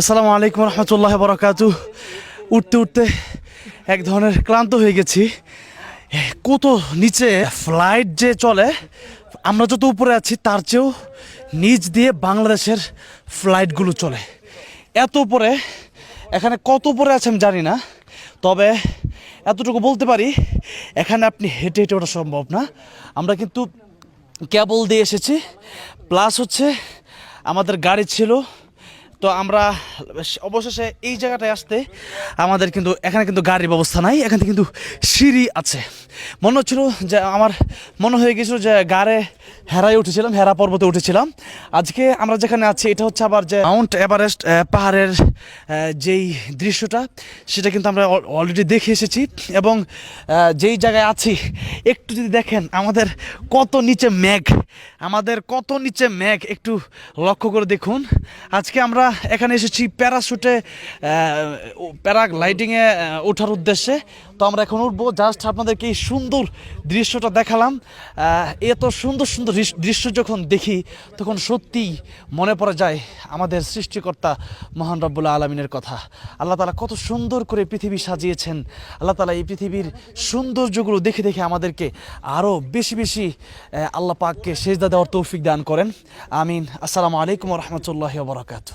আসসালামু আলাইকুম রহমতুল্লাহ বরকাতু উঠতে উঠতে এক ধরনের ক্লান্ত হয়ে গেছি। কত নিচে ফ্লাইট যে চলে, আমরা যত উপরে আছি, তার চেয়েও নিচ দিয়ে বাংলাদেশের ফ্লাইটগুলো চলে। এত উপরে, এখানে কত উপরে আছে আমি জানি না, তবে এতটুকু বলতে পারি, এখানে আপনি হেঁটে হেঁটে ওঠা সম্ভব না। আমরা কিন্তু কেবল দিয়ে এসেছি, প্লাস হচ্ছে আমাদের গাড়ি ছিল তো আমরা অবশেষে এই জায়গাটায় আসতে আমাদের কিন্তু, এখানে কিন্তু গাড়ির ব্যবস্থা নাই, এখানে কিন্তু সিঁড়ি আছে। মনে হচ্ছিল যে, আমার মনে হয়ে গেছিল যে, গাড়ে হেরাই উঠেছিলাম, হেরা পর্বতে উঠেছিলাম। আজকে আমরা যেখানে আছি, এটা হচ্ছে আবার যে মাউন্ট এভারেস্ট পাহাড়ের যেই দৃশ্যটা, সেটা কিন্তু আমরা অলরেডি দেখে এসেছি। এবং যেই জায়গায় আছি, একটু যদি দেখেন, আমাদের কত নিচে মেঘ, আমাদের কত নিচে মেঘ, একটু লক্ষ্য করে দেখুন। আজকে আমরা এখানে এসেছি প্যারাশুটে প্যারাগ্লাইডিংয়ে ওঠার উদ্দেশ্যে। তো আমরা এখন উঠবো, জাস্ট আপনাদেরকে এই সুন্দর দৃশ্যটা দেখালাম। এত সুন্দর সুন্দর দৃশ্য যখন দেখি, তখন সত্যিই মনে পড়ে যায় আমাদের সৃষ্টিকর্তা মহান রব্বুল্লা আলমিনের কথা। আল্লাহ তালা কত সুন্দর করে পৃথিবী সাজিয়েছেন। আল্লাহ তালা এই পৃথিবীর সৌন্দর্যগুলো দেখে দেখে আমাদেরকে আরও বেশি বেশি আল্লাহ পাককে সেজদা দেওয়ার তৌফিক দান করেন। আমিন। আসসালামু আলাইকুম রহমতুল্লাহ বরকাত